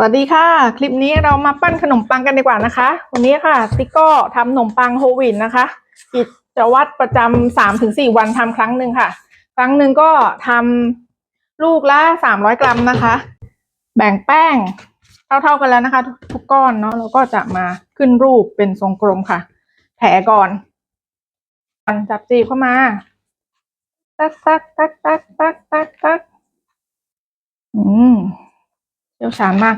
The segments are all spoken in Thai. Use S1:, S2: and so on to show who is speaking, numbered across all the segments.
S1: วัสดีค่ะ คลิปนี้เรามาปั้นขนมปังกันดีกว่านะคะ วันนี้ค่ะ ติ๊กก็ทำขนมปังโฮลวีตนะคะกิจวัตรประจำสามถึงสี่วันทำครั้งหนึ่งค่ะ ครั้งหนึ่งก็ทำลูกละสามร้อยกรัมนะคะ แบ่งแป้งเท่าๆกันแล้วนะคะ ทุกก้อนเนาะแล้วก็จะมาขึ้นรูปเป็นทรงกลมค่ะ แผลก่อนจับจีบเข้ามา ตักตักตักตักตักตักตักอืม เชี่ยวชาญมาก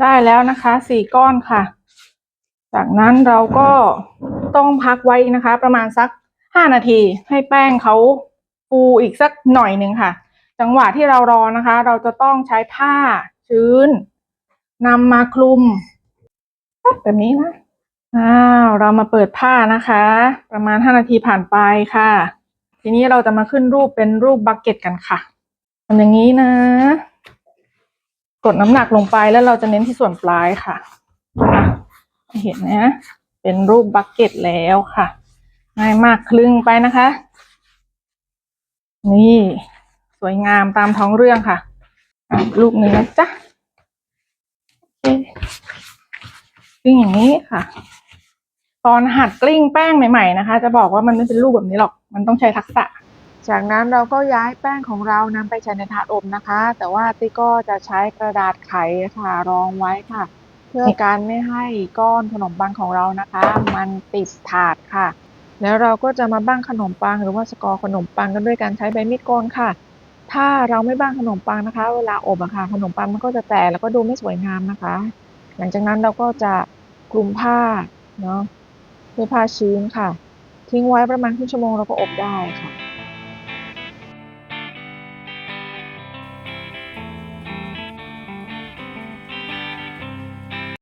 S1: ได้แล้วนะคะสี่ก้อนค่ะ จากนั้นเราก็ต้องพักไว้นะคะ ประมาณสักห้านาทีให้แป้งเขาฟูอีกสักหน่อยหนึ่งค่ะ จังหวะที่เรารอนะคะ เราจะต้องใช้ผ้าชื้นนำมาคลุมแบบนี้นะอ้าวเรามาเปิดผ้านะคะ ประมาณห้านาทีผ่านไปค่ะ ทีนี้เราจะมาขึ้นรูปเป็นรูปบักเก็ตกันค่ะทำอย่างนี้นะ กดน้ำหนักลงไปแล้วเราจะเน้นที่ส่วนปลายค่ะ เห็นนะ เป็นรูปบักเก็ตแล้วค่ะ ง่ายมากคลึงไปนะคะ นี่ สวยงามตามท้องเรื่องค่ะอะรูปหนึ่งนะจ๊ะโอเคกลิ้งอย่างนี้ค่ะ ตอนหัดกลิ้งแป้งใหม่ ๆ นะคะ จะบอกว่ามันไม่เป็นรูปแบบนี้หรอก มันต้องใช้ทักษะ จากนั้นเราก็ย้ายแป้งของเรานำไปใช้ในถาดอบนะคะ แต่ว่าติ๊กก็จะใช้กระดาษไขค่ะรองไว้ค่ะ เพื่อการไม่ให้ก้อนขนมปังของเรานะคะ มันติดถาดค่ะ แล้วเราก็จะมาบ้างขนมปังหรือว่าสกอร์ขนมปังกันด้วยการใช้ใบมีดโกนค่ะ ถ้าเราไม่บ้างขนมปังนะคะ เวลาอบอะค่ะขนมปังมันก็จะแตกแล้วก็ดูไม่สวยงามนะคะ หลังจากนั้นเราก็จะคลุมผ้าเนาะด้วยผ้าชื้นค่ะ ทิ้งไว้ประมาณครึ่งชั่วโมงเราก็อบได้ค่ะ